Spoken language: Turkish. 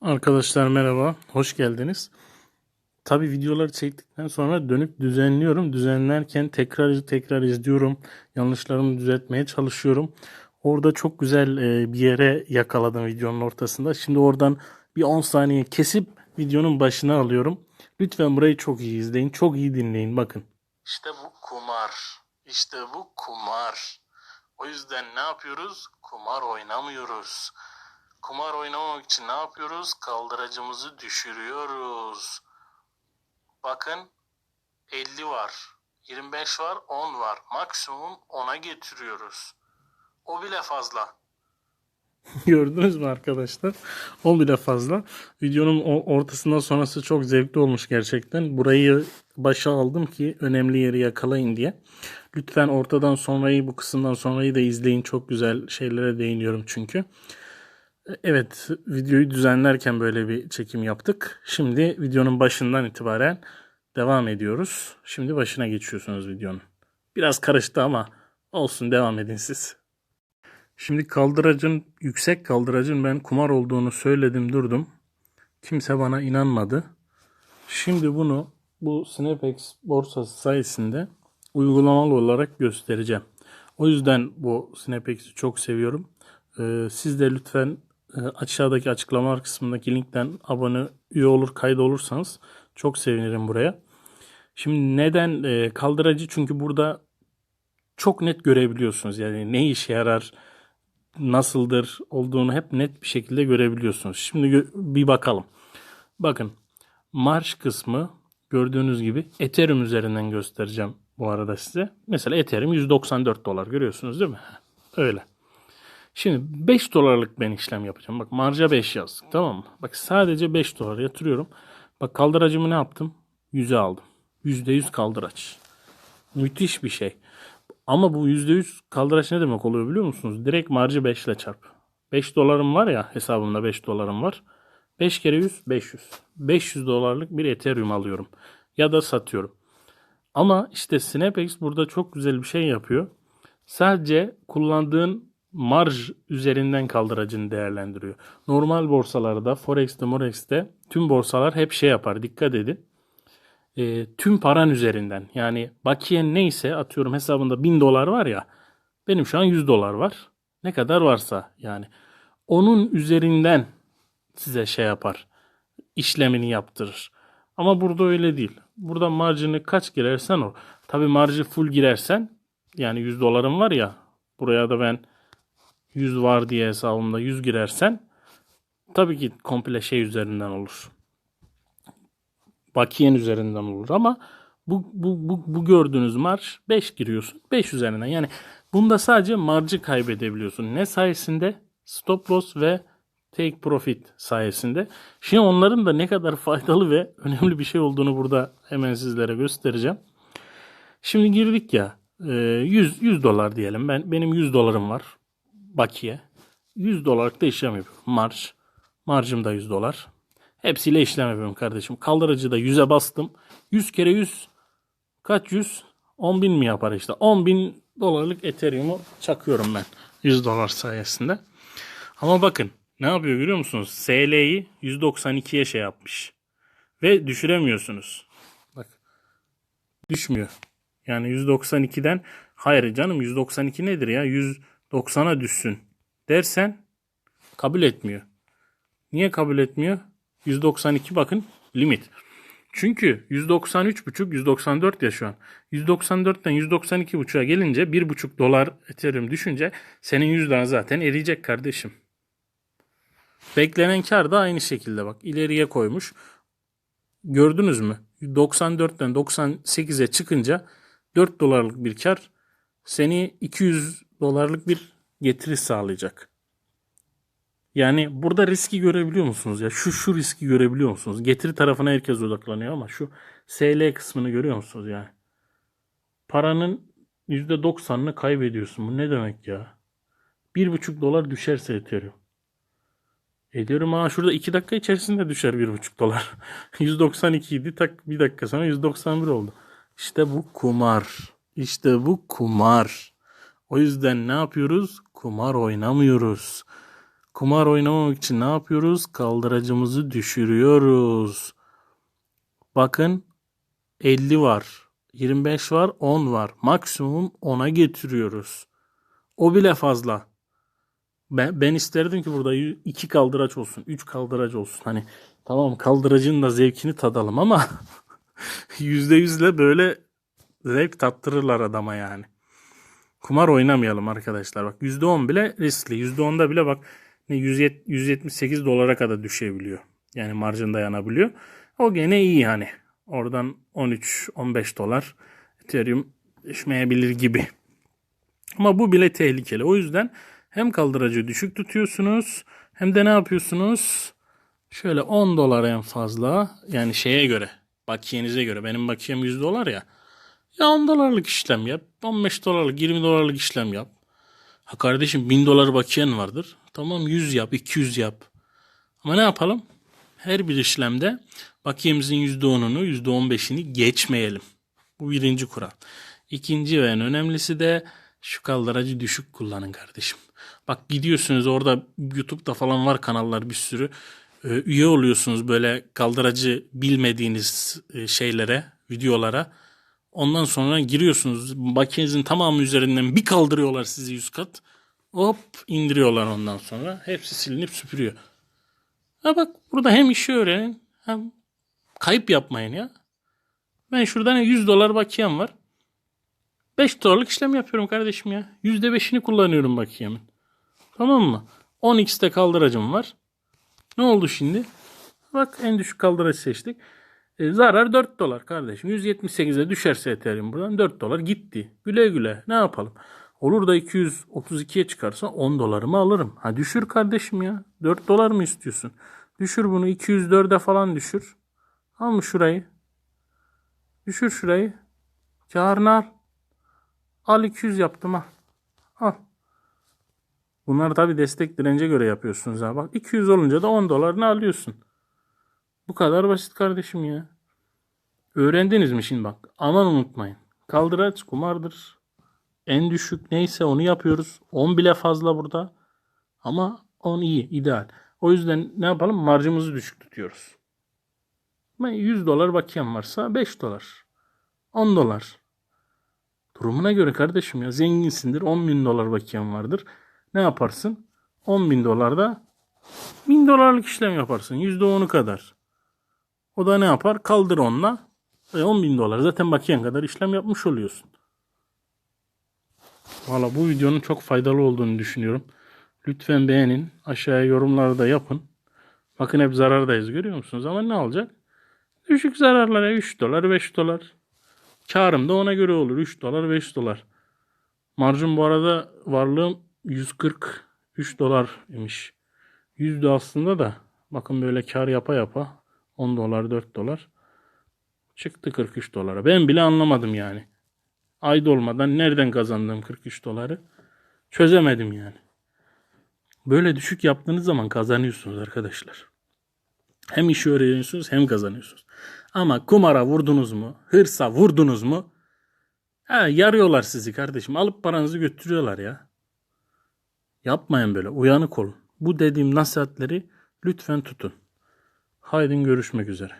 Arkadaşlar merhaba, hoş geldiniz. Tabi videoları çektikten sonra dönüp düzenliyorum. Düzenlerken tekrar tekrar izliyorum. Yanlışlarımı düzeltmeye çalışıyorum. Orada çok güzel e, bir yere yakaladım videonun ortasında. Şimdi oradan bir 10 saniye kesip videonun başına alıyorum. Lütfen burayı çok iyi izleyin, çok iyi dinleyin. Bakın. İşte bu kumar. İşte bu kumar. O yüzden ne yapıyoruz? Kumar oynamıyoruz. Kumar oynamamak için ne yapıyoruz? Kaldıracımızı düşürüyoruz. Bakın 50 var, 25 var, 10 var. Maksimum 10'a getiriyoruz. O bile fazla. Gördünüz mü arkadaşlar? O bile fazla. Videonun ortasından sonrası çok zevkli olmuş gerçekten. Burayı başa aldım ki önemli yeri yakalayın diye. Lütfen ortadan sonrayı bu kısımdan sonrayı da izleyin. Çok güzel şeylere değiniyorum çünkü. Evet, videoyu düzenlerken böyle bir çekim yaptık. Şimdi videonun başından itibaren devam ediyoruz. Şimdi başına geçiyorsunuz videonun. Biraz karıştı ama olsun devam edin siz. Şimdi kaldıracın, yüksek kaldıracın ben kumar olduğunu söyledim durdum. Kimse bana inanmadı. Şimdi bunu bu Snapex borsası sayesinde uygulamalı olarak göstereceğim. O yüzden bu Snapex'i çok seviyorum. Ee, siz de lütfen e, aşağıdaki açıklamalar kısmındaki linkten abone, üye olur, kaydolursanız çok sevinirim buraya. Şimdi neden e, kaldıracı? Çünkü burada çok net görebiliyorsunuz. Yani ne işe yarar, nasıldır olduğunu hep net bir şekilde görebiliyorsunuz. Şimdi bir bakalım. Bakın marş kısmı gördüğünüz gibi Ethereum üzerinden göstereceğim bu arada size. Mesela Ethereum 194 dolar görüyorsunuz değil mi? Öyle. Şimdi 5 dolarlık ben işlem yapacağım. Bak marja 5 yazdık tamam mı? Bak sadece 5 dolar yatırıyorum. Bak kaldıracımı ne yaptım? 100'e aldım. %100 kaldıraç. Müthiş bir şey. Ama bu %100 kaldıraç ne demek oluyor biliyor musunuz? Direkt marjı 5 ile çarp. 5 dolarım var ya hesabımda 5 dolarım var. 5 kere 100 500. 500 dolarlık bir Ethereum alıyorum. Ya da satıyorum. Ama işte Snapex burada çok güzel bir şey yapıyor. Sadece kullandığın marj üzerinden kaldıracını değerlendiriyor. Normal borsalarda, Forex'te, Morex'te tüm borsalar hep şey yapar. Dikkat edin. E, tüm paran üzerinden yani bakiyen neyse atıyorum hesabında 1000 dolar var ya benim şu an 100 dolar var. Ne kadar varsa yani. Onun üzerinden size şey yapar. işlemini yaptırır. Ama burada öyle değil. Burada marjını kaç girersen o. Tabi marjı full girersen yani 100 dolarım var ya buraya da ben 100 var diye hesabımda 100 girersen tabii ki komple şey üzerinden olur. Bakiyen üzerinden olur ama bu, bu, bu, bu gördüğünüz marj 5 giriyorsun. 5 üzerinden. Yani bunda sadece marjı kaybedebiliyorsun. Ne sayesinde? Stop loss ve take profit sayesinde. Şimdi onların da ne kadar faydalı ve önemli bir şey olduğunu burada hemen sizlere göstereceğim. Şimdi girdik ya e, 100, 100 dolar diyelim. Ben Benim 100 dolarım var bakiye. 100 dolarlık da işlem yapıyorum. Marj. Marjım da 100 dolar. Hepsiyle işlem yapıyorum kardeşim. Kaldırıcı da 100'e bastım. 100 kere 100 kaç 100? 10 bin mi yapar işte? 10 bin dolarlık Ethereum'u çakıyorum ben. 100 dolar sayesinde. Ama bakın ne yapıyor görüyor musunuz? SL'yi 192'ye şey yapmış. Ve düşüremiyorsunuz. Bak düşmüyor. Yani 192'den hayır canım 192 nedir ya? 190'a düşsün dersen kabul etmiyor. Niye kabul etmiyor? 192 bakın limit. Çünkü 193,5 194 ya şu an. 194'ten 192,5'a gelince 1,5 dolar Ethereum düşünce senin 100 lira zaten eriyecek kardeşim. Beklenen kar da aynı şekilde bak ileriye koymuş. Gördünüz mü? 94'ten 98'e çıkınca 4 dolarlık bir kar seni 200 dolarlık bir getiri sağlayacak. Yani burada riski görebiliyor musunuz ya? Şu şu riski görebiliyor musunuz? Getiri tarafına herkes odaklanıyor ama şu SL kısmını görüyor musunuz yani? Paranın %90'ını kaybediyorsun. Bu ne demek ya? 1,5 dolar düşerse Ethereum. Ediyorum ha şurada 2 dakika içerisinde düşer 1,5 dolar. 192 idi tak bir dakika sonra 191 oldu. İşte bu kumar. İşte bu kumar. O yüzden ne yapıyoruz? Kumar oynamıyoruz. Kumar oynamamak için ne yapıyoruz? Kaldıracımızı düşürüyoruz. Bakın 50 var, 25 var, 10 var. Maksimum 10'a getiriyoruz. O bile fazla. Ben, ben isterdim ki burada 2 kaldıraç olsun, 3 kaldıraç olsun. Hani tamam kaldıracın da zevkini tadalım ama %100'le böyle zevk tattırırlar adama yani. Kumar oynamayalım arkadaşlar. Bak %10 bile riskli. %10'da bile bak ne 170 178 dolara kadar düşebiliyor. Yani marjın dayanabiliyor. O gene iyi hani. Oradan 13-15 dolar Ethereum düşmeyebilir gibi. Ama bu bile tehlikeli. O yüzden hem kaldıracı düşük tutuyorsunuz hem de ne yapıyorsunuz? Şöyle 10 dolar en fazla yani şeye göre bakiyenize göre benim bakiyem 100 dolar ya. Ya 10 dolarlık işlem yap. 15 dolarlık 20 dolarlık işlem yap. Ha kardeşim 1000 dolar bakiyen vardır. Tamam 100 yap 200 yap. Ama ne yapalım? Her bir işlemde bakiyemizin %10'unu %15'ini geçmeyelim. Bu birinci kural. İkinci ve en önemlisi de şu kaldıracı düşük kullanın kardeşim. Bak gidiyorsunuz orada YouTube'da falan var kanallar bir sürü. Ee, üye oluyorsunuz böyle kaldıracı bilmediğiniz e, şeylere, videolara. Ondan sonra giriyorsunuz makinenizin tamamı üzerinden bir kaldırıyorlar sizi 100 kat. Hop indiriyorlar ondan sonra. Hepsi silinip süpürüyor. Ha bak burada hem işi öğrenin hem kayıp yapmayın ya. Ben şuradan 100 dolar bakiyem var. 5 dolarlık işlem yapıyorum kardeşim ya. %5'ini kullanıyorum bakiyemin. Tamam mı? 10x'te kaldıracım var. Ne oldu şimdi? Bak en düşük kaldıraç seçtik. E, zarar 4 dolar kardeşim. 178'e düşerse Ethereum buradan 4 dolar gitti. Güle güle. Ne yapalım? Olur da 232'ye çıkarsa 10 dolarımı alırım. Ha düşür kardeşim ya. 4 dolar mı istiyorsun? Düşür bunu 204'e falan düşür. Al mı şurayı? Düşür şurayı. Karını al. Al 200 yaptım ha. Al. Bunlar tabi destek dirence göre yapıyorsunuz ha. Bak 200 olunca da 10 dolarını alıyorsun. Bu kadar basit kardeşim ya. Öğrendiniz mi şimdi bak. Aman unutmayın. Kaldıraç kumardır. En düşük neyse onu yapıyoruz. 10 bile fazla burada. Ama 10 iyi, ideal. O yüzden ne yapalım? Marjımızı düşük tutuyoruz. Ben 100 dolar bakiyem varsa 5 dolar. 10 dolar. Durumuna göre kardeşim ya zenginsindir 10 bin dolar bakiyem vardır. Ne yaparsın? 10 bin dolarda 1000 dolarlık işlem yaparsın. %10'u kadar. O da ne yapar? Kaldır onunla. E 10 bin dolar. Zaten bakiyen kadar işlem yapmış oluyorsun. Valla bu videonun çok faydalı olduğunu düşünüyorum. Lütfen beğenin. Aşağıya yorumları da yapın. Bakın hep zarardayız görüyor musunuz? Ama ne olacak? Düşük zararlara 3 dolar 5 dolar. Karım da ona göre olur. 3 dolar 5 dolar. Marjım bu arada varlığım 143 dolar imiş. Yüzde aslında da bakın böyle kar yapa yapa 10 dolar 4 dolar çıktı 43 dolara. Ben bile anlamadım yani. Ayda olmadan nereden kazandığım 43 doları çözemedim yani. Böyle düşük yaptığınız zaman kazanıyorsunuz arkadaşlar. Hem işi öğreniyorsunuz hem kazanıyorsunuz. Ama kumara vurdunuz mu, hırsa vurdunuz mu ha, yarıyorlar sizi kardeşim. Alıp paranızı götürüyorlar ya. Yapmayın böyle. Uyanık olun. Bu dediğim nasihatleri lütfen tutun. Haydi görüşmek üzere.